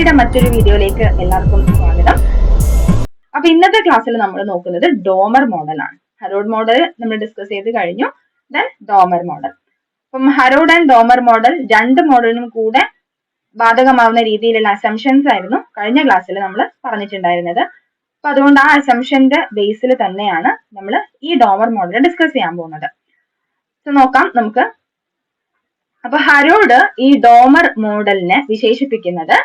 ഡിയുടെ മറ്റൊരു വീഡിയോയിലേക്ക് എല്ലാവർക്കും സ്വാഗതം. അപ്പൊ ഇന്നത്തെ ക്ലാസ്സിൽ നമ്മൾ നോക്കുന്നത് ഡോമർ മോഡലാണ് ഹരോഡ് മോഡൽ നമ്മൾ ഡിസ്കസ് ചെയ്ത് കഴിഞ്ഞു ദെൻ ഡോമർ മോഡൽ. അപ്പം ഹരോഡ് ആൻഡ് ഡോമർ മോഡൽ രണ്ട് മോഡലിനും കൂടെ ബാധകമാവുന്ന രീതിയിലുള്ള അസംഷൻസ് ആയിരുന്നു കഴിഞ്ഞ ക്ലാസ്സിൽ നമ്മൾ പറഞ്ഞിട്ടുണ്ടായിരുന്നത്. അപ്പൊ അതുകൊണ്ട് ആ അസംഷന്റെ ബേസിൽ തന്നെയാണ് നമ്മൾ ഈ ഡോമർ മോഡൽ ഡിസ്കസ് ചെയ്യാൻ പോകുന്നത്. നോക്കാം നമുക്ക്. അപ്പൊ ഹരോഡ് ഈ ഡോമർ മോഡലിനെ വിശേഷിപ്പിക്കുന്നത്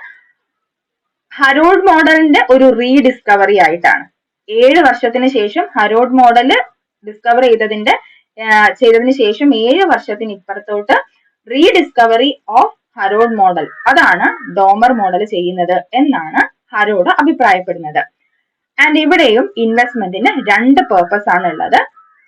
ഹരോഡ് മോഡലിന്റെ ഒരു റീഡിസ്കവറി ആയിട്ടാണ്. ഏഴ് വർഷത്തിന് ശേഷം ഹരോഡ് മോഡൽ ഡിസ്കവർ ചെയ്തതിന്റെ ചെയ്തതിന് ശേഷം ഏഴ് വർഷത്തിന് ഇപ്പുറത്തോട്ട് റീഡിസ്കവറി ഓഫ് ഹരോഡ് മോഡൽ. അതാണ് ഡോമർ മോഡൽ ചെയ്യുന്നത് എന്നാണ് ഹരോഡ് അഭിപ്രായപ്പെടുന്നത്. ആൻഡ് ഇവിടെയും ഇൻവെസ്റ്റ്മെന്റിന് രണ്ട് പേർപ്പസ് ആണ് ഉള്ളത്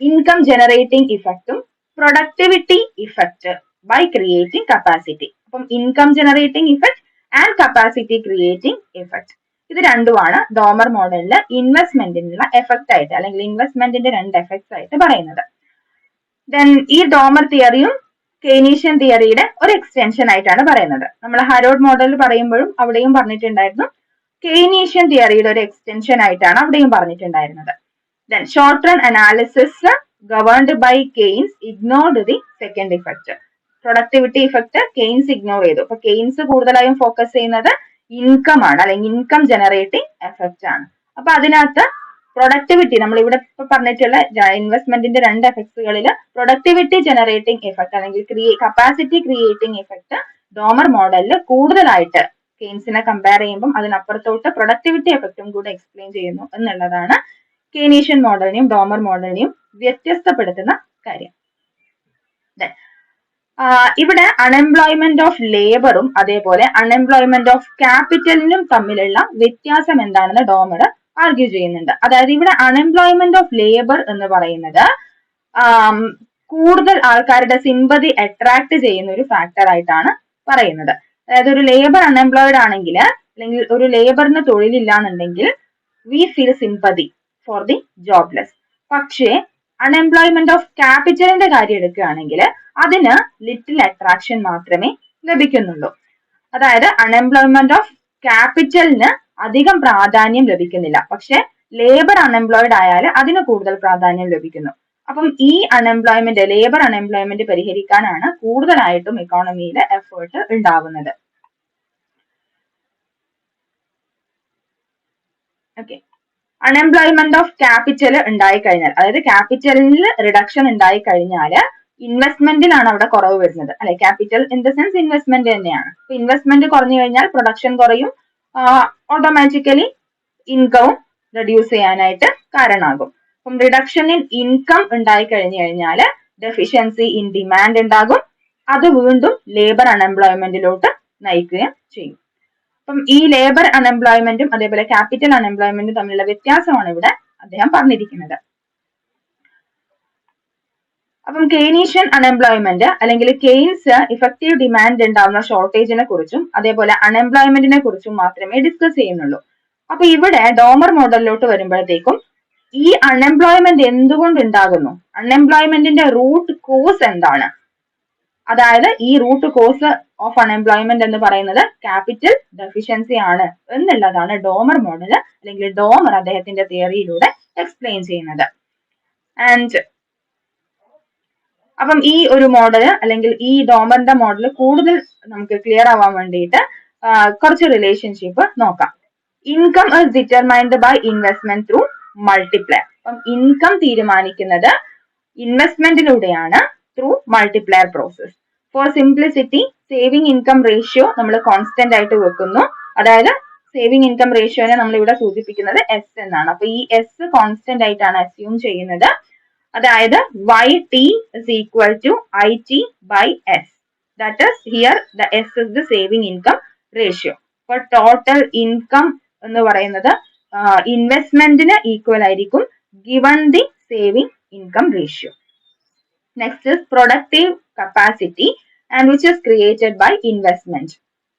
income generating ഇഫക്റ്റും productivity effect by creating capacity അപ്പം income generating effect and capacity creating effect ഇത് രണ്ടുമാണ് ഡോമർ മോഡലിൽ ഇൻവെസ്റ്റ്മെന്റിനുള്ള എഫക്റ്റ് ആയിട്ട് അല്ലെങ്കിൽ ഇൻവെസ്റ്റ്മെന്റിന്റെ രണ്ട് എഫക്ട്സ് ആയിട്ട് പറയുന്നത്. ദെൻ ഈ ഡോമർ തിയറിയും കെയ്നീഷ്യൻ തിയറിയുടെ ഒരു എക്സ്റ്റൻഷൻ ആയിട്ടാണ് പറയുന്നത്. നമ്മൾ ഹരോഡ് മോഡൽ പറയുമ്പോഴും അവിടെയും പറഞ്ഞിട്ടുണ്ടായിരുന്നു. കെയ്നീഷ്യൻ തിയറിയുടെ ഒരു എക്സ്റ്റൻഷൻ ആയിട്ടാണ് അവിടെയും പറഞ്ഞിട്ടുണ്ടായിരുന്നത്. Then short run analysis governed by Keynes ignored the second effect productivity effect Keynes ignore ചെയ്തു. അപ്പൊ കെയ്ൻസ് കൂടുതലായും ഫോക്കസ് ചെയ്യുന്നത് ഇൻകം ആണ്. അല്ലെങ്കിൽ ഇൻകം ജനറേറ്റിംഗ് എഫക്റ്റ് ആണ്. അപ്പൊ അതിനകത്ത് പ്രൊഡക്ടിവിറ്റി നമ്മൾ ഇവിടെ പറഞ്ഞിട്ടുള്ള ഇൻവെസ്റ്റ്മെന്റിന്റെ രണ്ട് എഫക്ട്സുകളിൽ പ്രൊഡക്ടിവിറ്റി ജനറേറ്റിംഗ് എഫക്ട് അല്ലെങ്കിൽ കപ്പാസിറ്റി ക്രിയേറ്റിംഗ് എഫക്ട് ഡോമർ മോഡലിൽ കൂടുതലായിട്ട് കെയ്ൻസിനെ കമ്പയർ ചെയ്യുമ്പോൾ അതിനപ്പുറത്തോട്ട് പ്രൊഡക്ടിവിറ്റി എഫക്റ്റും കൂടെ എക്സ്പ്ലെയിൻ ചെയ്യുന്നു എന്നുള്ളതാണ് കെയ്നീഷ്യൻ മോഡലിനെയും ഡോമർ മോഡലിനെയും വ്യത്യസ്തപ്പെടുത്തുന്ന കാര്യം. ഇവിടെ അൺഎംപ്ലോയ്മെന്റ് ഓഫ് ലേബറും അതേപോലെ അൺഎംപ്ലോയ്മെന്റ് ഓഫ് ക്യാപിറ്റലിനും തമ്മിലുള്ള വ്യത്യാസം എന്താണെന്ന് ഡോമഡ് ആർഗ്യൂ ചെയ്യുന്നുണ്ട്. അതായത് ഇവിടെ അൺഎംപ്ലോയ്മെന്റ് ഓഫ് ലേബർ എന്ന് പറയുന്നത് കൂടുതൽ ആൾക്കാരുടെ സിമ്പതി അട്രാക്ട് ചെയ്യുന്ന ഒരു ഫാക്ടർ ആയിട്ടാണ് പറയുന്നത്. അതായത് ഒരു ലേബർ അൺഎംപ്ലോയിഡ് ആണെങ്കിൽ അല്ലെങ്കിൽ ഒരു ലേബറിന് തൊഴിലില്ല എന്നുണ്ടെങ്കിൽ we feel sympathy for the jobless പക്ഷേ അൺഎംപ്ലോയ്മെന്റ് ഓഫ് ക്യാപിറ്റലിന്റെ കാര്യം എടുക്കുകയാണെങ്കിൽ അതിന് ലിറ്റിൽ അട്രാക്ഷൻ മാത്രമേ ലഭിക്കുന്നുള്ളൂ. അതായത് അൺഎംപ്ലോയ്മെന്റ് ഓഫ് ക്യാപിറ്റലിന് അധികം പ്രാധാന്യം ലഭിക്കുന്നില്ല. പക്ഷെ ലേബർ അൺഎംപ്ലോയിഡ് ആയാൽ അതിന് കൂടുതൽ പ്രാധാന്യം ലഭിക്കുന്നു. അപ്പം ഈ അൺഎംപ്ലോയ്മെന്റ് ലേബർ അൺഎംപ്ലോയ്മെന്റ് പരിഹരിക്കാനാണ് കൂടുതലായിട്ടും ഇക്കോണമിയിൽ എഫേർട്ട് ഉണ്ടാവുന്നത്. ഓക്കെ അൺഎംപ്ലോയ്മെന്റ് ഓഫ് ക്യാപിറ്റൽ ഉണ്ടായി കഴിഞ്ഞാൽ അതായത് ക്യാപിറ്റലിൽ റിഡക്ഷൻ ഉണ്ടായി കഴിഞ്ഞാൽ ഇൻവെസ്റ്റ്മെന്റിലാണ് അവിടെ കുറവ് വരുന്നത്. അല്ലെ? Capital in the sense investment തന്നെയാണ്. ഇൻവെസ്റ്റ്മെന്റ് കുറഞ്ഞു കഴിഞ്ഞാൽ പ്രൊഡക്ഷൻ കുറയും ഓട്ടോമാറ്റിക്കലി ഇൻകവും റെഡ്യൂസ് ചെയ്യാനായിട്ട് കാരണമാകും. അപ്പം റിഡക്ഷൻ ഇൻ ഇൻകം ഉണ്ടായി കഴിഞ്ഞു കഴിഞ്ഞാൽ ഡെഫിഷ്യൻസി ഇൻ ഡിമാൻഡ് ഉണ്ടാകും. അത് വീണ്ടും ലേബർ അൺഎംപ്ലോയ്മെന്റിലോട്ട് നയിക്കുകയും ചെയ്യും. അപ്പം ഈ ലേബർ അൺഎംപ്ലോയ്മെന്റും അതേപോലെ ക്യാപിറ്റൽ അൺഎംപ്ലോയ്മെന്റും തമ്മിലുള്ള വ്യത്യാസമാണ് ഇവിടെ അദ്ദേഹം പറഞ്ഞിരിക്കുന്നത്. അപ്പം കെയ്നീഷ്യൻ അൺഎംപ്ലോയ്മെന്റ് അല്ലെങ്കിൽ കെയ്ൻസ് ഇഫക്റ്റീവ് ഡിമാൻഡ് ഉണ്ടാവുന്ന ഷോർട്ടേജിനെ കുറിച്ചും അതേപോലെ അൺഎംപ്ലോയ്മെന്റിനെ കുറിച്ചും മാത്രമേ ഡിസ്കസ് ചെയ്യുന്നുള്ളൂ. അപ്പൊ ഇവിടെ ഡോമർ മോഡലിലോട്ട് വരുമ്പോഴത്തേക്കും ഈ അൺഎംപ്ലോയ്മെന്റ് എന്തുകൊണ്ട് ഉണ്ടാകുന്നു? അൺഎംപ്ലോയ്മെന്റിന്റെ റൂട്ട് കോസ് എന്താണ്? അതായത് ഈ റൂട്ട് കോസ് ഓഫ് അൺഎംപ്ലോയ്മെന്റ് എന്ന് പറയുന്നത് ക്യാപിറ്റൽ ഡെഫിഷ്യൻസി ആണ് എന്നുള്ളതാണ് ഡോമർ മോഡൽ അല്ലെങ്കിൽ ഡോമർ അദ്ദേഹത്തിന്റെ തിയറിയിലൂടെ എക്സ്പ്ലെയിൻ ചെയ്യുന്നത്. ആൻഡ് അപ്പം ഈ ഒരു മോഡൽ അല്ലെങ്കിൽ ഈ ഡോമറിന്റെ മോഡൽ കൂടുതൽ നമുക്ക് ക്ലിയർ ആവാൻ വേണ്ടിയിട്ട് കുറച്ച് റിലേഷൻഷിപ്പ് നോക്കാം. Income is determined by investment through multiplier അപ്പം ഇൻകം തീരുമാനിക്കുന്നത് ഇൻവെസ്റ്റ്മെന്റിലൂടെയാണ് through multiplier process for simplicity saving income ratio നമ്മൾ കോൺസ്റ്റന്റ് ആയിട്ട് വെക്കുന്നു. അതായത് സേവിങ് ഇൻകം റേഷ്യോനെ നമ്മൾ ഇവിടെ സൂചിപ്പിക്കുന്നത് എസ് എന്നാണ്. അപ്പൊ ഈ എസ് കോൺസ്റ്റന്റ് ആയിട്ടാണ് അസ്യൂം ചെയ്യുന്നത്. അതായത് Y T is equal to I T by S that is here the S is the saving income ratio അപ്പൊ ടോട്ടൽ ഇൻകം എന്ന് പറയുന്നത് ഇൻവെസ്റ്റ്മെന്റിന് ഈക്വൽ ആയിരിക്കും given the saving income ratio next is productive capacity and which is created by investment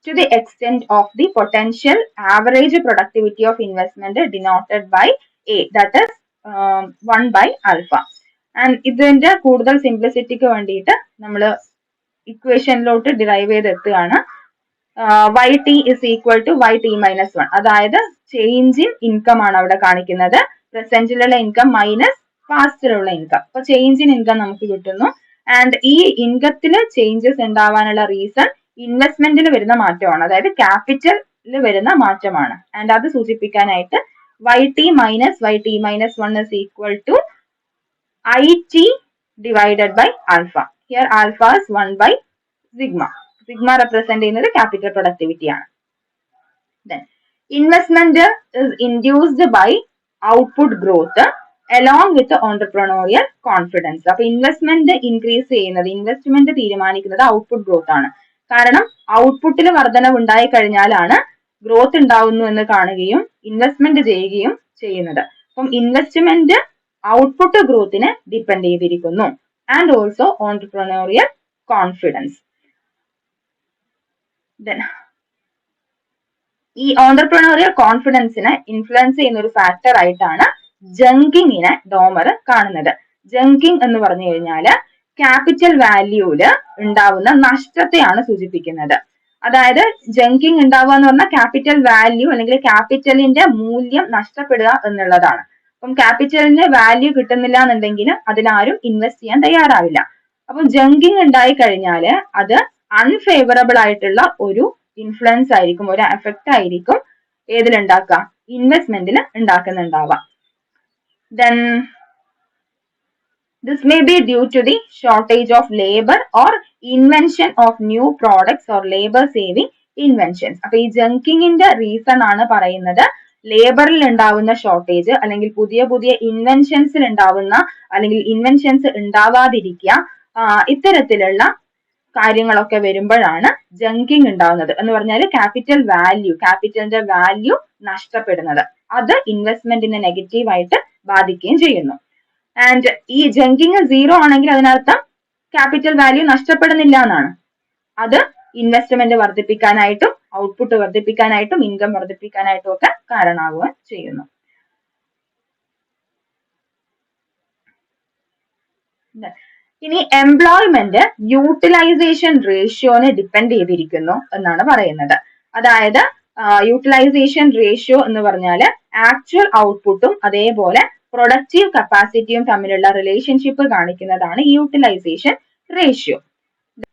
to the extent of the potential average productivity of investment denoted by A that is 1 by alpha. And ഇതിന്റെ കൂടുതൽ സിംപ്ലിസിറ്റിക്ക് വേണ്ടിയിട്ട് നമ്മൾ ഇക്വേഷനിലോട്ട് derive ചെയ്ത് എത്തുകയാണ് Y T is equal to Y T minus one അതായത് change in income ആണ് അവിടെ കാണിക്കുന്നത്. പ്രസന്റിലുള്ള ഇൻകം മൈനസ് പാസ്റ്റിലുള്ള ഇൻകം അപ്പൊ ചേഞ്ച് ഇൻ ഇൻകം നമുക്ക് കിട്ടുന്നു. ആൻഡ് ഈ ഇൻകത്തിൽ ചേഞ്ചസ് ഉണ്ടാവാനുള്ള റീസൺ ഇൻവെസ്റ്റ്മെന്റിൽ വരുന്ന മാറ്റമാണ്. അതായത് ക്യാപിറ്റലിൽ വരുന്ന മാറ്റമാണ്. ആൻഡ് അത് സൂചിപ്പിക്കാനായിട്ട് Y T minus Y T minus one is equal to I T divided by alpha here alpha is one by sigma sigma represent ചെയ്യുന്നത് ക്യാപിറ്റൽ പ്രൊഡക്ടിവിറ്റി ആണ്. Investment is induced by output growth along with entrepreneurial confidence അപ്പൊ investment increase ചെയ്യുന്നത് investment തീരുമാനിക്കുന്നത് output growth ആണ്. കാരണം ഔട്ട്പുട്ടിൽ വർധനവ് ഉണ്ടായി കഴിഞ്ഞാലാണ് ഗ്രോത്ത് ഉണ്ടാവുന്നു എന്ന് കാണുകയും ഇൻവെസ്റ്റ്മെന്റ് ചെയ്യുകയും ചെയ്യുന്നത്. അപ്പം ഇൻവെസ്റ്റ്മെന്റ് ഔട്ട്പുട്ട് ഗ്രോത്തിനെ ഡിപ്പെൻഡ് ചെയ്തിരിക്കുന്നു. ആൻഡ് ഓൾസോ ഓണ്ടർപ്രണോറിയൽ കോൺഫിഡൻസ് ഈ ഓണ്ടർപ്രണോറിയൽ കോൺഫിഡൻസിനെ ഇൻഫ്ലുവൻസ് ചെയ്യുന്ന ഒരു ഫാക്ടർ ആയിട്ടാണ് ജങ്കിങ്ങിനെ ഡോമർ കാണുന്നത്. ജങ്കിങ് എന്ന് പറഞ്ഞു കഴിഞ്ഞാൽ ക്യാപിറ്റൽ വാല്യൂൽ ഉണ്ടാവുന്ന നഷ്ടത്തെയാണ് സൂചിപ്പിക്കുന്നത്. അതായത് ജങ്കിങ് ഉണ്ടാവുക എന്ന് പറഞ്ഞാൽ ക്യാപിറ്റൽ വാല്യൂ അല്ലെങ്കിൽ ക്യാപിറ്റലിന്റെ മൂല്യം നഷ്ടപ്പെടുക എന്നുള്ളതാണ്. അപ്പം ക്യാപിറ്റലിന്റെ വാല്യൂ കിട്ടുന്നില്ല എന്നുണ്ടെങ്കിൽ അതിലാരും ഇൻവെസ്റ്റ് ചെയ്യാൻ തയ്യാറാവില്ല. അപ്പം ജങ്കിങ് ഉണ്ടായി കഴിഞ്ഞാൽ അത് അൺഫേവറബിൾ ആയിട്ടുള്ള ഒരു ഇൻഫ്ലുവൻസ് ആയിരിക്കും ഒരു എഫക്റ്റ് ആയിരിക്കും ഏതിലുണ്ടാക്കുക? ഇൻവെസ്റ്റ്മെന്റിൽ ഉണ്ടാക്കുന്നുണ്ടാവുക then This may be due to the shortage of labor or invention of new products or labor saving inventions. അപ്പൊ ഈ ജങ്കിങ്ങിന്റെ റീസൺ ആണ് പറയുന്നത്. ലേബറിൽ ഉണ്ടാവുന്ന ഷോർട്ടേജ് അല്ലെങ്കിൽ പുതിയ പുതിയ ഇൻവെൻഷൻസിൽ ഉണ്ടാവുന്ന അല്ലെങ്കിൽ ഇൻവെൻഷൻസ് ഉണ്ടാവാതിരിക്കുക ഇത്തരത്തിലുള്ള കാര്യങ്ങളൊക്കെ വരുമ്പോഴാണ് ജങ്കിങ് ഉണ്ടാവുന്നത്. എന്ന് പറഞ്ഞാൽ ക്യാപിറ്റൽ വാല്യൂ ക്യാപിറ്റലിന്റെ വാല്യൂ നഷ്ടപ്പെടുന്നത്. അത് ഇൻവെസ്റ്റ്മെന്റിനെ നെഗറ്റീവായിട്ട് ബാധിക്കുകയും ചെയ്യുന്നു. ആൻഡ് ഈ ജങ്കിങ് സീറോ ആണെങ്കിൽ അതിനർത്ഥം ക്യാപിറ്റൽ വാല്യൂ നഷ്ടപ്പെടുന്നില്ല എന്നാണ്. അത് ഇൻവെസ്റ്റ്മെന്റ് വർദ്ധിപ്പിക്കാനായിട്ടും ഔട്ട്പുട്ട് വർദ്ധിപ്പിക്കാനായിട്ടും ഇൻകം വർദ്ധിപ്പിക്കാനായിട്ടും ഒക്കെ കാരണമാവുകയും ചെയ്യുന്നു. ഇനി എംപ്ലോയ്മെന്റ് യൂട്ടിലൈസേഷൻ റേഷ്യോനെ ഡിപ്പെൻഡ് ചെയ്തിരിക്കുന്നു എന്നാണ് പറയുന്നത്. അതായത് യൂട്ടിലൈസേഷൻ റേഷ്യോ എന്ന് പറഞ്ഞാൽ ആക്ച്വൽ ഔട്ട്പുട്ടും അതേപോലെ പ്രൊഡക്റ്റീവ് കപ്പാസിറ്റിയും തമ്മിലുള്ള റിലേഷൻഷിപ്പ് കാണിക്കുന്നതാണ് യൂട്ടിലൈസേഷൻ റേഷ്യോ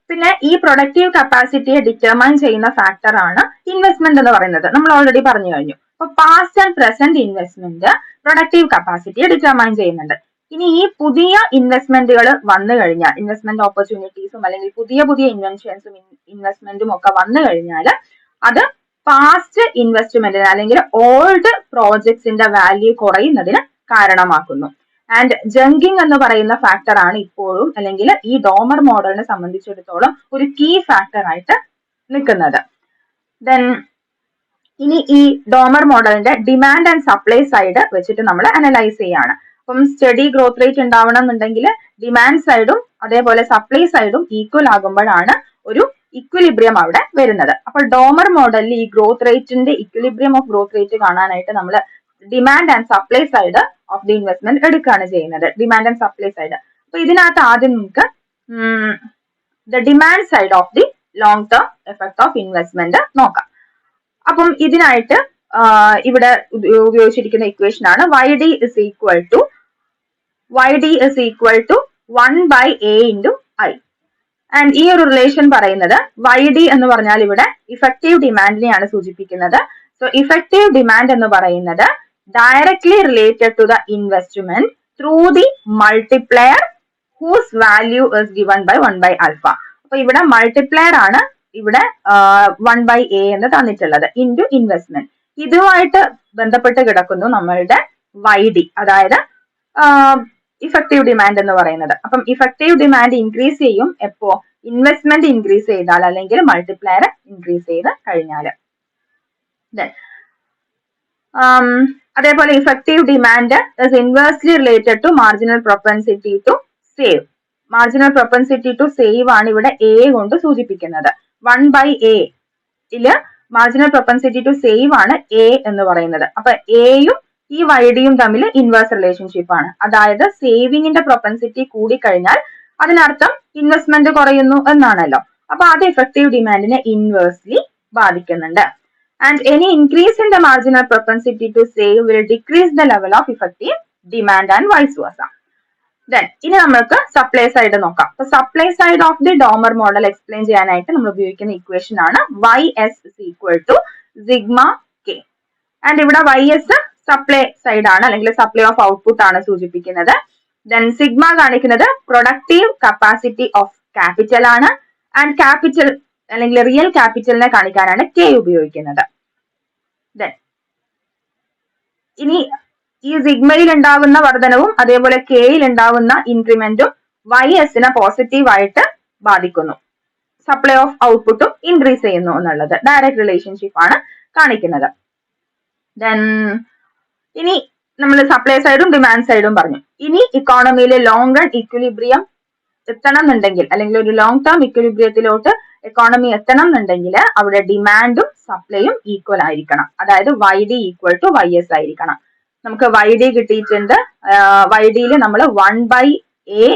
പിന്നെ ഈ പ്രൊഡക്റ്റീവ് കപ്പാസിറ്റിയെ ഡിറ്റർമൈൻ ചെയ്യുന്ന ഫാക്ടർ ആണ് ഇൻവെസ്റ്റ്മെന്റ് എന്ന് പറയുന്നത്. നമ്മൾ ഓൾറെഡി പറഞ്ഞു കഴിഞ്ഞു. അപ്പൊ past and present investment productive കപ്പാസിറ്റിയെ determine ചെയ്യുന്നുണ്ട്. ഇനി ഈ പുതിയ ഇൻവെസ്റ്റ്മെന്റുകൾ വന്നു കഴിഞ്ഞാൽ ഇൻവെസ്റ്റ്മെന്റ് ഓപ്പർച്യൂണിറ്റീസും അല്ലെങ്കിൽ പുതിയ പുതിയ ഇൻവെൻഷൻസും ഇൻവെസ്റ്റ്മെന്റും ഒക്കെ വന്നു കഴിഞ്ഞാൽ അത് പാസ്റ്റ് ഇൻവെസ്റ്റ്മെന്റിന് അല്ലെങ്കിൽ ഓൾഡ് പ്രോജക്ട്സിന്റെ വാല്യൂ കുറയുന്നതിന് കാരണമാക്കുന്നു. ആൻഡ് ജങ്കിങ് എന്ന് പറയുന്ന ഫാക്ടർ ആണ് ഇപ്പോഴും അല്ലെങ്കിൽ ഈ ഡോമർ മോഡലിനെ സംബന്ധിച്ചിടത്തോളം ഒരു കീ ഫാക്ടർ ആയിട്ട് നിൽക്കുന്നത്. ദെൻ ഇനി ഈ ഡോമർ മോഡലിന്റെ ഡിമാൻഡ് ആൻഡ് സപ്ലൈ സൈഡ് വെച്ചിട്ട് നമ്മൾ അനലൈസ് ചെയ്യാണ്. അപ്പം സ്റ്റഡി ഗ്രോത്ത് റേറ്റ് ഉണ്ടാവണം എന്നുണ്ടെങ്കിൽ ഡിമാൻഡ് സൈഡും അതേപോലെ സപ്ലൈ സൈഡും ഈക്വൽ ആകുമ്പോഴാണ് ഒരു ഇക്വിലിബ്രിയം അവിടെ വരുന്നത്. അപ്പോൾ ഡോമർ മോഡലിൽ ഈ ഗ്രോത്ത് റേറ്റിന്റെ ഇക്വിലിബ്രിയം ഓഫ് ഗ്രോത്ത് റേറ്റ് കാണാനായിട്ട് നമ്മൾ demand and supply side of the investment എടുക്കുകയാണ് ചെയ്യുന്നത്. ഡിമാൻഡ് ആൻഡ് സപ്ലൈ സൈഡ് അപ്പൊ ഇതിനകത്ത് ആദ്യം നമുക്ക് the demand side of the long term effect of investment നോക്കാം. അപ്പം ഇതിനായിട്ട് ഇവിടെ ഉപയോഗിച്ചിരിക്കുന്ന ഇക്വേഷൻ ആണ് Y D is equal to Y D is equal to one by A into I and ഈ ഒരു റിലേഷൻ പറയുന്നത് വൈ ഡി എന്ന് പറഞ്ഞാൽ ഇവിടെ ഇഫക്റ്റീവ് ഡിമാൻഡിനെയാണ് സൂചിപ്പിക്കുന്നത്. സോ ഇഫക്റ്റീവ് ഡിമാൻഡ് എന്ന് പറയുന്നത് directly related to the investment through the multiplier whose value is given by 1 by alpha. അപ്പൊ ഇവിടെ മൾട്ടിപ്ലയർ ആണ് ഇവിടെ വൺ ബൈ എ എന്ന് തന്നിട്ടുള്ളത് ഇന്റു ഇൻവെസ്റ്റ്മെന്റ് ഇതുമായിട്ട് ബന്ധപ്പെട്ട് കിടക്കുന്നു നമ്മളുടെ വൈ ഡി അതായത് ഇഫക്റ്റീവ് ഡിമാൻഡ് എന്ന് പറയുന്നത്. അപ്പം ഇഫക്റ്റീവ് ഡിമാൻഡ് ഇൻക്രീസ് ചെയ്യും. എപ്പോ? ഇൻവെസ്റ്റ്മെന്റ് ഇൻക്രീസ് ചെയ്താൽ അല്ലെങ്കിൽ മൾട്ടിപ്ലയർ ഇൻക്രീസ് ചെയ്ത് കഴിഞ്ഞാൽ അതേപോലെ effective demand is inversely related to marginal propensity to save marginal propensity to save ആണ് ഇവിടെ എ കൊണ്ട് സൂചിപ്പിക്കുന്നത്. വൺ ബൈ എ ഇൽ മാർജിനൽ പ്രൊപ്പൻസിറ്റി ടു സേവ് ആണ് എ എന്ന് പറയുന്നത്. അപ്പൊ എയും ഈ വൈഡിയും തമ്മിൽ ഇൻവേഴ്സ് റിലേഷൻഷിപ്പ് ആണ്. അതായത് സേവിങ്ങിന്റെ പ്രൊപ്പൻസിറ്റി കൂടിക്കഴിഞ്ഞാൽ അതിനർത്ഥം ഇൻവെസ്റ്റ്മെന്റ് കുറയുന്നു എന്നാണല്ലോ. അപ്പൊ അത് എഫക്റ്റീവ് ഡിമാൻഡിനെ ഇൻവേഴ്സ്ലി ബാധിക്കുന്നുണ്ട്. And any increase in the marginal propensity to save will decrease the level of effective demand and vice versa. Then ഇനി നമ്മൾക്ക് സപ്ലൈ സൈഡ് നോക്കാം. അപ്പൊ supply side of the Domar model explain ചെയ്യാനായിട്ട് നമ്മൾ ഉപയോഗിക്കുന്ന equation ആണ് Y S equal to sigma K and ഇവിടെ Y S supply side ആണ് അല്ലെങ്കിൽ സപ്ലൈ ഓഫ് ഔട്ട്പുട്ട് ആണ് സൂചിപ്പിക്കുന്നത്. ദെൻ സിഗ്മ കാണിക്കുന്നത് പ്രൊഡക്റ്റീവ് കപ്പാസിറ്റി ഓഫ് ക്യാപിറ്റൽ ആണ്. ആൻഡ് ക്യാപിറ്റൽ അല്ലെങ്കിൽ റിയൽ ക്യാപിറ്റലിനെ കാണിക്കാനാണ് കെ ഉപയോഗിക്കുന്നത്. ദെൻ ഇനി ഈ സിഗ്മയിൽ ഉണ്ടാകുന്ന വർധനവും അതേപോലെ കെയിൽ ഉണ്ടാകുന്ന ഇൻക്രിമെന്റും വൈ എസിനെ പോസിറ്റീവ് ആയിട്ട് ബാധിക്കുന്നു. സപ്ലൈ ഓഫ് ഔട്ട്പുട്ടും ഇൻക്രീസ് ചെയ്യുന്നു എന്നുള്ളത്. ഡയറക്ട് റിലേഷൻഷിപ്പ് ആണ് കാണിക്കുന്നത്. ദെൻ ഇനി നമ്മൾ സപ്ലൈ സൈഡും ഡിമാൻഡ് സൈഡും പറഞ്ഞു. ഇനി ഇക്കോണമിയിലെ ലോങ് റൺ ഇക്വിലിബ്രിയം എത്തണം എന്നുണ്ടെങ്കിൽ അല്ലെങ്കിൽ ഒരു ലോങ് ടേം ഇക്വിലിബ്രിയത്തിലോട്ട് എക്കോണമി എത്തണം എന്നുണ്ടെങ്കിൽ അവിടെ ഡിമാൻഡും സപ്ലൈയും ഈക്വൽ ആയിരിക്കണം. അതായത് Y D equal to Y S ആയിരിക്കണം. നമുക്ക് വൈ ഡി കിട്ടിയിട്ടുണ്ട്. വൈ ഡിയിൽ നമ്മൾ one by A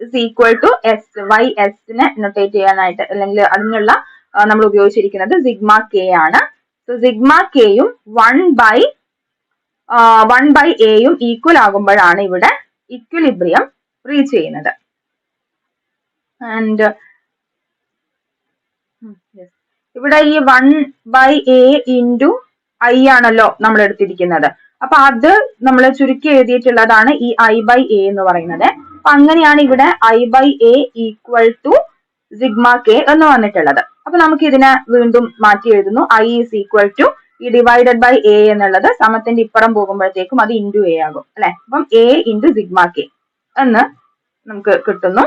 is equal to S Y എസിനെ നൊട്ടേറ്റ് ചെയ്യാനായിട്ട് അല്ലെങ്കിൽ അതിനുള്ള നമ്മൾ ഉപയോഗിച്ചിരിക്കുന്നത് സിഗ്മ കെ ആണ്. സോ സിഗ്മ കെയും വൺ ബൈ വൺ ബൈ എയും ഈക്വൽ ആകുമ്പോഴാണ് ഇവിടെ ഇക്വലിബ്രിയം റീച്ച് ചെയ്യുന്നത്. ആൻഡ് ഇവിടെ ഈ one by A into I ആണല്ലോ നമ്മൾ എടുത്തിരിക്കുന്നത്. അപ്പൊ അത് നമ്മൾ ചുരുക്കി എഴുതിയിട്ടുള്ളതാണ് ഈ ഐ ബൈ എ എന്ന് പറയുന്നത്. അപ്പൊ അങ്ങനെയാണ് ഇവിടെ I by A equal to sigma K എന്ന് വന്നിട്ടുള്ളത്. അപ്പൊ നമുക്ക് ഇതിനെ വീണ്ടും മാറ്റി എഴുതുന്നു. ഐ ഈസ് ഈക്വൽ ടു ഈ ഡിവൈഡഡ് ബൈ എ എന്നുള്ളത് സമത്തിന്റെ ഇപ്പുറം പോകുമ്പോഴത്തേക്കും അത് ഇന്റു എ ആകും. അല്ലെ? അപ്പം എ ഇന്റു സിഗ്മ കെ എന്ന് നമുക്ക് കിട്ടുന്നു.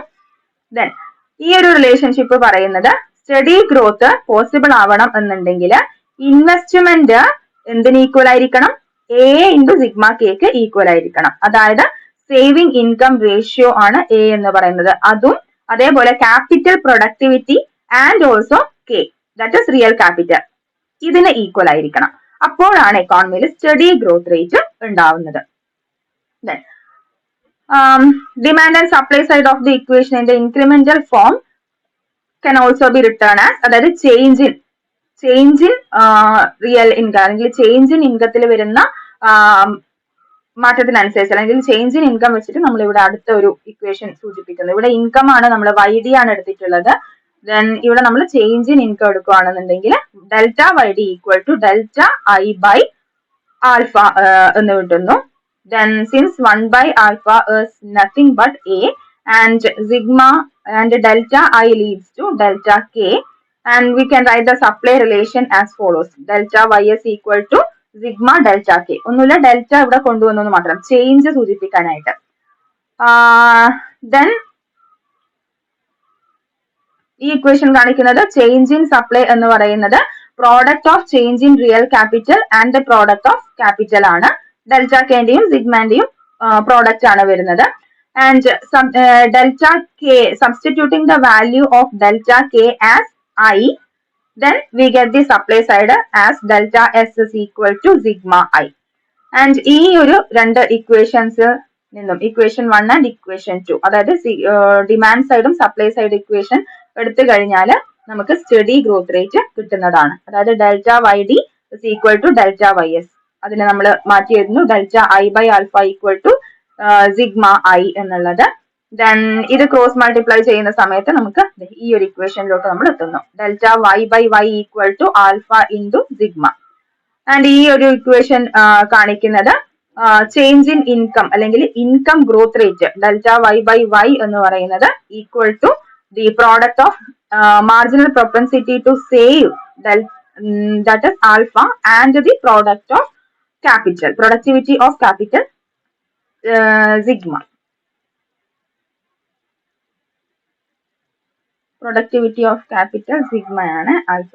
ദെൻ ഈ ഒരു റിലേഷൻഷിപ്പ് പറയുന്നത് സ്റ്റഡി ഗ്രോത്ത് പോസിബിൾ ആവണം എന്നുണ്ടെങ്കിൽ ഇൻവെസ്റ്റ്മെന്റ് എന്തിന് ഈക്വൽ ആയിരിക്കണം? എ ഇന്റു സിഗ്മ കെക്ക് ഈക്വൽ ആയിരിക്കണം. അതായത് സേവിങ് ഇൻകം റേഷ്യോ ആണ് എ എന്ന് പറയുന്നത്. അതും അതേപോലെ capital productivity and also K that is real capital ഇതിന് ഈക്വൽ ആയിരിക്കണം. അപ്പോഴാണ് എക്കോണമിയിൽ സ്റ്റഡി ഗ്രോത്ത് റേറ്റ് ഉണ്ടാവുന്നത്. Demand and supply side of the ഇക്വേഷനിന്റെ incremental form can also be written as അതായത് change in change in real income അല്ലെങ്കിൽ change in ഇൻകത്തിൽ വരുന്ന മാറ്റത്തിനനുസരിച്ച് അല്ലെങ്കിൽ ചേഞ്ച് ഇൻ ഇൻകം വെച്ചിട്ട് നമ്മൾ ഇവിടെ അടുത്ത ഒരു ഇക്വേഷൻ സൂചിപ്പിക്കുന്നത് ഇവിടെ ഇൻകം ആണ് നമ്മൾ വൈ ഡി ആണ് എടുത്തിട്ടുള്ളത്. ദെൻ ഇവിടെ നമ്മൾ ചേഞ്ച് ഇൻ ഇൻകം എടുക്കുകയാണെന്നുണ്ടെങ്കിൽ delta Y D equal to delta I by alpha എന്ന് കിട്ടുന്നു. Then since one by alpha is nothing but a and sigma and delta I leads to delta K and we can write the supply relation as follows delta Y S equal to sigma delta K ഒന്നുമില്ല delta ഇവിടെ കൊണ്ടുവന്നു മാത്രം. Change സൂചിപ്പിക്കാനായിട്ട്. Then ഈ equation കാണിക്കുന്നത് change in supply എന്ന് പറയുന്നത് product of change in real capital and the product of capital ആണ്. ഡെൽറ്റ കെന്റെയും സിഗ്മാന്റെയും പ്രോഡക്റ്റ് ആണ് വരുന്നത്. And delta K substituting the value of delta K as I then we get the supply side as delta S is equal to sigma I. And ഈ ഒരു രണ്ട് equations നിന്നും equation one and equation two അതായത് demand സൈഡും supply side equation എടുത്തു കഴിഞ്ഞാൽ നമുക്ക് steady growth rate കിട്ടുന്നതാണ്. അതായത് delta Y D is equal to delta Y S അതിനെ നമ്മൾ മാറ്റി എഴുതുന്നു delta I by alpha equal to sigma I എന്നുള്ളത്. ദെൻ ഇത് ക്രോസ് മൾട്ടിപ്ലൈ ചെയ്യുന്ന സമയത്ത് നമുക്ക് ഈ ഒരു ഇക്വേഷനിലോട്ട് നമ്മൾ എത്തുന്നു. Delta Y by Y equal to alpha into sigma and ഈ ഒരു ഇക്വേഷൻ കാണിക്കുന്നത് ചേഞ്ച് ഇൻ ഇൻകം അല്ലെങ്കിൽ income growth rate delta Y by Y എന്ന് പറയുന്നത് equal to the product of marginal propensity to save that is alpha and the product of capital productivity of capital sigma productivity of capital സിഗ്മയാണ് alpha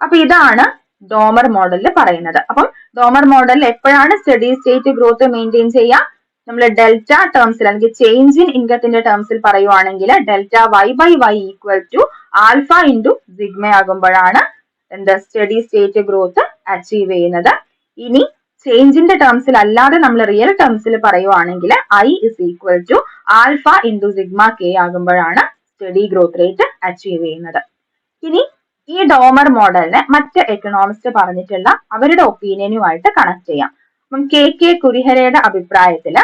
അപ്പൊ ഇതാണ് Domar മോഡലിൽ പറയുന്നത്. അപ്പം Domar മോഡലിൽ എപ്പോഴാണ് steady state growth maintain ചെയ്യുക നമ്മൾ delta ടേംസിൽ അല്ലെങ്കിൽ ചേഞ്ച് ഇൻ ഇൻകത്തിന്റെ ടേംസിൽ പറയുവാണെങ്കിൽ delta Y by Y equal to alpha into sigma ആകുമ്പോഴാണ് എന്ത് സ്റ്റഡി സ്റ്റേറ്റ് ഗ്രോത്ത് അച്ചീവ് ചെയ്യുന്നത്. ഇനി ചേഞ്ചിന്റെ ടേംസിൽ അല്ലാതെ നമ്മൾ റിയൽ ടേംസിൽ പറയുവാണെങ്കിൽ I is equal to alpha into sigma K ആകുമ്പോഴാണ് സ്റ്റഡി ഗ്രോത്ത് റേറ്റ് അച്ചീവ് ചെയ്യുന്നത്. ഇനി ഈ ഡോമർ മോഡലിനെ മറ്റ് എക്കണോമിസ്റ്റ് പറഞ്ഞിട്ടുള്ള അവരുടെ ഒപ്പീനിയനുമായിട്ട് കണക്ട് ചെയ്യാം. അപ്പം കെ കെ കുരിഹരയുടെ അഭിപ്രായത്തിൽ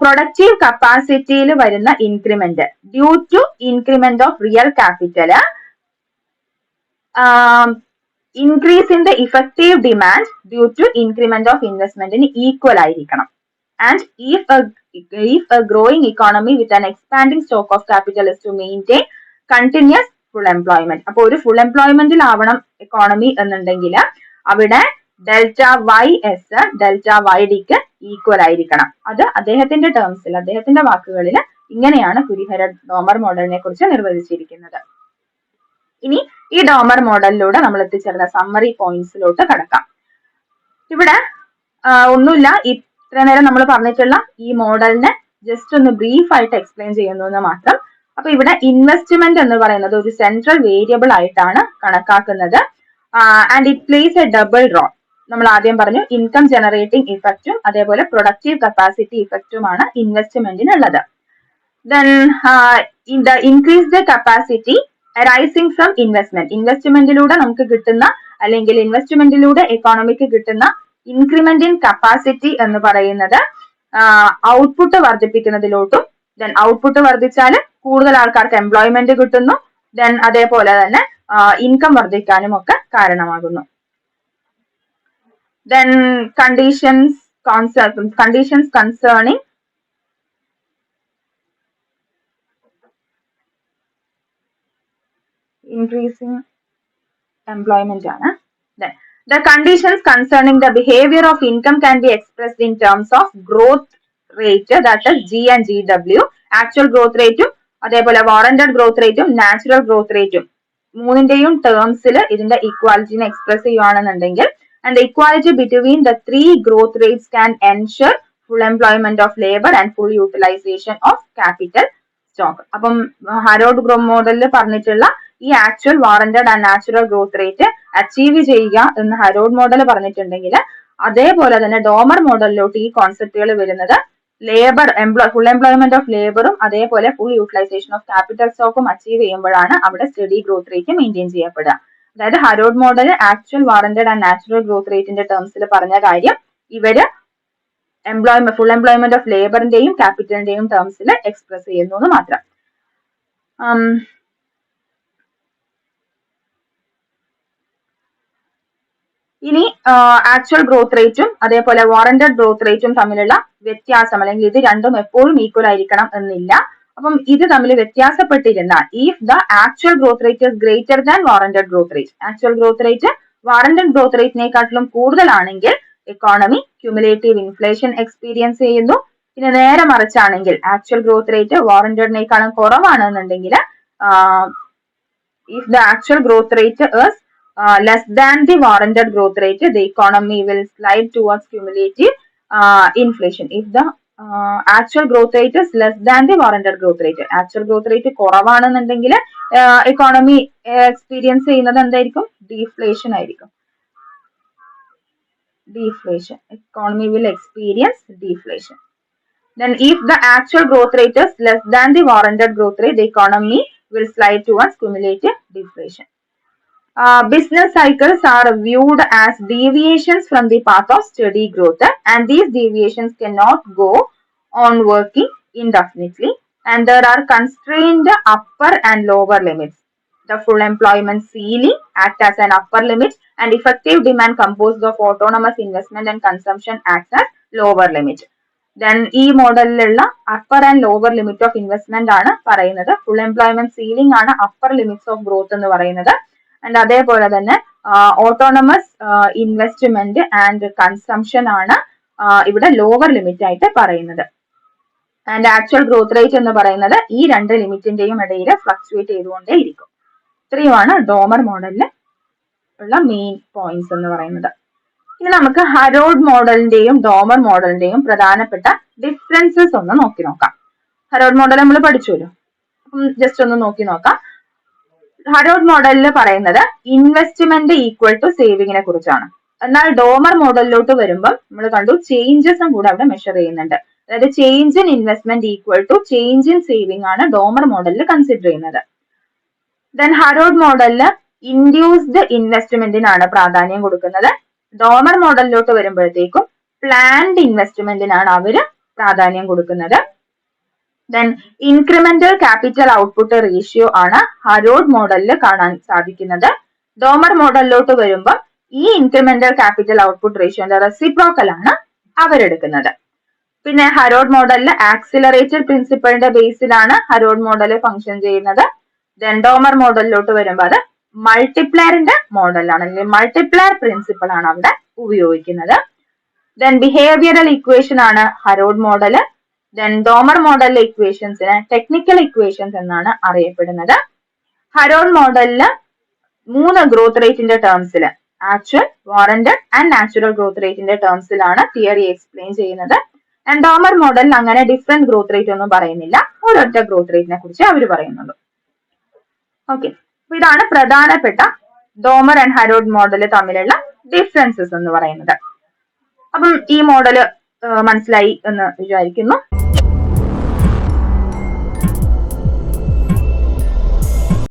പ്രൊഡക്റ്റീവ് കപ്പാസിറ്റിയിൽ വരുന്ന increment due to increment of real capital increase in the effective demand due to increment of ഇൻവെസ്റ്റ്മെന്റിന് equal ആയിരിക്കണം. And if if a growing economy with an expanding stock of capital is to maintain continuous full employment അപ്പൊ ഒരു full എംപ്ലോയ്മെന്റിലാവണം economy എന്നുണ്ടെങ്കിൽ അവിടെ delta Y S delta Y ഡിക്ക് equal ആയിരിക്കണം. അത് അദ്ദേഹത്തിന്റെ ടേംസിൽ അദ്ദേഹത്തിന്റെ വാക്കുകളിൽ ഇങ്ങനെയാണ് കുരിഹര ഡോമർ മോഡലിനെ കുറിച്ച് നിർവചിച്ചിരിക്കുന്നത്. ഇനി ഈ ഡോമർ മോഡലിലൂടെ നമ്മൾ എത്തിച്ചേർന്ന സമ്മറി പോയിന്റ്സിലോട്ട് കടക്കാം. ഇവിടെ ഒന്നുമില്ല. ഇത്ര നേരം നമ്മൾ പറഞ്ഞിട്ടുള്ള ഈ മോഡലിനെ ജസ്റ്റ് ഒന്ന് ബ്രീഫ് ആയിട്ട് എക്സ്പ്ലെയിൻ ചെയ്യുന്നു എന്ന് മാത്രം. അപ്പൊ ഇവിടെ ഇൻവെസ്റ്റ്മെന്റ് എന്ന് പറയുന്നത് ഒരു സെൻട്രൽ വേരിയബിൾ ആയിട്ടാണ് കണക്കാക്കുന്നത്. And it plays a double role നമ്മൾ ആദ്യം പറഞ്ഞു ഇൻകം ജനറേറ്റിംഗ് ഇഫക്റ്റും അതേപോലെ പ്രൊഡക്റ്റീവ് കപ്പാസിറ്റി ഇഫക്റ്റുമാണ് ഇൻവെസ്റ്റ്മെന്റിനുള്ളത് then increase the capacity arising from investment ഇൻവെസ്റ്റ്മെന്റിലൂടെ നമുക്ക് കിട്ടുന്ന അല്ലെങ്കിൽ ഇൻവെസ്റ്റ്മെന്റിലൂടെ എക്കോണമിക്ക് കിട്ടുന്ന ഇൻക്രിമെന്റ് ഇൻ കപ്പാസിറ്റി എന്ന് പറയുന്നത് ഔട്ട്പുട്ട് വർദ്ധിപ്പിക്കുന്നതിലോട്ടും ദെൻ ഔട്ട്പുട്ട് വർദ്ധിച്ചാൽ കൂടുതൽ ആൾക്കാർക്ക് എംപ്ലോയ്മെന്റ് കിട്ടുന്നു ദെൻ അതേപോലെ തന്നെ ഇൻകം വർദ്ധിക്കാനും ഒക്കെ കാരണമാകുന്നു. Then conditions conditions concerning increasing employment ആണ്. The conditions concerning the behavior of income can be expressed in terms of growth rate that is G and GW actual growth rate ഉം അതേപോലെ warranted growth റേറ്റും natural growth റേറ്റും മൂന്നിന്റെയും ടേംസിൽ ഇതിന്റെ ഇക്വാലിറ്റിനെ express ചെയ്യുകയാണെന്നുണ്ടെങ്കിൽ and equality between the three growth rates can ensure full employment of labour and full utilisation of capital stock അപ്പം ഹരോഡ് ഗ്രോ മോഡലിൽ പറഞ്ഞിട്ടുള്ള ഈ actual warranted and natural growth rate achieve ചെയ്യുക എന്ന് ഹരോഡ് മോഡൽ പറഞ്ഞിട്ടുണ്ടെങ്കിൽ അതേപോലെ തന്നെ ഡോമർ മോഡലിലോട്ട് ഈ കോൺസെപ്റ്റുകൾ വരുന്നത് labour employ full employment of ലേബറും അതേപോലെ ഫുൾ യൂട്ടിലൈസേഷൻ ഓഫ് ക്യാപിറ്റൽ സ്റ്റോക്കും അച്ചീവ് ചെയ്യുമ്പോഴാണ് അവിടെ സ്റ്റഡി ഗ്രോത്ത് റേറ്റ് മെയിന്റെയിൻ ചെയ്യപ്പെടുക. അതായത് Harrod model actual warranted and natural growth റേറ്റിന്റെ ടേംസിൽ പറഞ്ഞ കാര്യം ഇവർ എംപ്ലോയ്മെന്റ് ഫുൾ എംപ്ലോയ്മെന്റ് ഓഫ് ലേബറിന്റെയും ക്യാപിറ്റലിന്റെയും ടേംസിൽ എക്സ്പ്രസ് ചെയ്യുന്നു മാത്രം. ഇനി ആക്ച്വൽ ഗ്രോത്ത് റേറ്റും അതേപോലെ വാറന്റഡ് ഗ്രോത്ത് റേറ്റും തമ്മിലുള്ള വ്യത്യാസം അല്ലെങ്കിൽ ഇത് രണ്ടും എപ്പോഴും ഈക്വൽ ആയിരിക്കണം എന്നില്ല. അപ്പം ഇത് തമ്മിൽ വ്യത്യാസപ്പെട്ടിരുന്നാൽ if the actual growth rate is greater than warranted growth rate actual growth rate warranted growth റേറ്റിനെക്കാട്ടിലും കൂടുതലാണെങ്കിൽ എക്കോണമി ക്യുമുലേറ്റീവ് ഇൻഫ്ലേഷൻ എക്സ്പീരിയൻസ് ചെയ്യുന്നു. പിന്നെ നേരെ മറിച്ചാണെങ്കിൽ ആക്ച്വൽ ഗ്രോത്ത് റേറ്റ് വാറന്റഡിനേക്കാളും കുറവാണെന്നുണ്ടെങ്കിൽ if the actual growth rate is uh, less than the warranted growth rate, the economy will slide towards cumulative uh, inflation. If the uh, actual growth rate is less than the warranted growth rate, actual growth rate കുറവാണെന്നുണ്ടെങ്കിൽ economy experience ചെയ്യുന്നത് എന്തായിരിക്കും deflation ആയിരിക്കും deflation economy will experience deflation then if the actual growth rate is less than the warranted growth rate the economy will slide towards cumulative deflation uh, business cycles are viewed as deviations from the path of steady growth and these deviations cannot go on working indefinitely and there are constrained upper and lower limits. The full employment ceiling act as an upper limit and effective demand composed of autonomous investment and consumption acts as lower limit. ദെൻ ഈ മോഡലിലുള്ള upper and lower limit of investment ആണ് പറയുന്നത് full employment ceiling ആണ് upper limits of growth എന്ന് പറയുന്നത് and അതേപോലെ തന്നെ autonomous investment and consumption ആണ് ഇവിടെ ലോവർ ലിമിറ്റ് ആയിട്ട് പറയുന്നത്. ആൻഡ് ആക്ച്വൽ ഗ്രോത്ത് റേറ്റ് എന്ന് പറയുന്നത് ഈ രണ്ട് ലിമിറ്റിന്റെയും ഇടയിൽ ഫ്ലക്ച്വേറ്റ് ചെയ്തുകൊണ്ടേ ഇരിക്കും ഇത്രയുമാണ് ഡോമർ മോഡലിൽ ഉള്ള മെയിൻ പോയിന്റ്സ് എന്ന് പറയുന്നത്. ഇനി നമുക്ക് ഹരോഡ് മോഡലിന്റെയും ഡോമർ മോഡലിന്റെയും പ്രധാനപ്പെട്ട ഡിഫറൻസസ് ഒന്ന് നോക്കി നോക്കാം. ഹരോഡ് മോഡൽ നമ്മൾ പഠിച്ചുല്ലോ അപ്പം ജസ്റ്റ് ഒന്ന് നോക്കി നോക്കാം. ഹരോഡ് മോഡലിൽ പറയുന്നത് ഇൻവെസ്റ്റ്മെന്റ് ഈക്വൽ ടു സേവിങ്ങിനെ കുറിച്ചാണ്. എന്നാൽ ഡോമർ മോഡലിലോട്ട് വരുമ്പോൾ നമ്മൾ കണ്ടു ചേഞ്ചസും കൂടെ അവിടെ മെഷർ ചെയ്യുന്നുണ്ട്. അതായത് change in investment equal to change in saving ആണ് ഡോമർ മോഡലിൽ കൺസിഡർ ചെയ്യുന്നത്. ദെൻ ഹരോഡ് മോഡലിൽ ഇൻഡ്യൂസ്ഡ് ഇൻവെസ്റ്റ്മെന്റിനാണ് പ്രാധാന്യം കൊടുക്കുന്നത്. ഡോമർ മോഡലിലോട്ട് വരുമ്പോഴത്തേക്കും പ്ലാൻഡ് ഇൻവെസ്റ്റ്മെന്റിനാണ് അവർ പ്രാധാന്യം കൊടുക്കുന്നത്. Then incremental capital output ratio ആണ് ഹരോഡ് മോഡലിൽ കാണാൻ സാധിക്കുന്നത്. ഡോമർ മോഡലിലോട്ട് വരുമ്പോൾ ഈ ഇൻക്രിമെന്റൽ ക്യാപിറ്റൽ ഔട്ട്പുട്ട് റേഷ്യോന്റെ റെസിപ്രോക്കൽ ആണ് അവരെടുക്കുന്നത് പിന്നെ ഹരോഡ് മോഡലിൽ ആക്സിലറേറ്റഡ് പ്രിൻസിപ്പളിന്റെ ബേസിലാണ് ഹരോഡ് മോഡൽ ഫംഗ്ഷൻ ചെയ്യുന്നത്. ദെൻ ഡോമർ മോഡലിലോട്ട് വരുമ്പോൾ അത് മൾട്ടിപ്ലയറിന്റെ മോഡലാണ് അല്ലെങ്കിൽ മൾട്ടിപ്ലയർ പ്രിൻസിപ്പിൾ ആണ് അവിടെ ഉപയോഗിക്കുന്നത്. ദെൻ ബിഹേവിയറൽ ഇക്വേഷൻ ആണ് ഹരോഡ് മോഡൽ ഡോമർ മോഡലിലെ ഇക്വേഷൻസിന് ടെക്നിക്കൽ ഇക്വേഷൻസ് എന്നാണ് അറിയപ്പെടുന്നത്. ഹരോൺ മോഡലിൽ മൂന്ന് ഗ്രോത്ത് റേറ്റിന്റെ ടേംസിൽ actual warranted and natural growth റേറ്റിന്റെ ടേംസിലാണ് തിയറി എക്സ്പ്ലെയിൻ ചെയ്യുന്നത്. രണ്ടോമർ മോഡലിൽ അങ്ങനെ ഡിഫറെന്റ് ഗ്രോത്ത് റേറ്റ് ഒന്നും പറയുന്നില്ല. ഒരൊറ്റ ഗ്രോത്ത് റേറ്റിനെ കുറിച്ച് അവർ പറയുന്നുള്ളൂ ഓക്കെ ഇതാണ് പ്രധാനപ്പെട്ട ഡോമർ ആൻഡ് ഹരോഡ് മോഡൽ തമ്മിലുള്ള ഡിഫറൻസസ് എന്ന് പറയുന്നത്. അപ്പം ഈ മോഡൽ മനസ്സിലായി എന്ന് വിചാരിക്കുന്നു.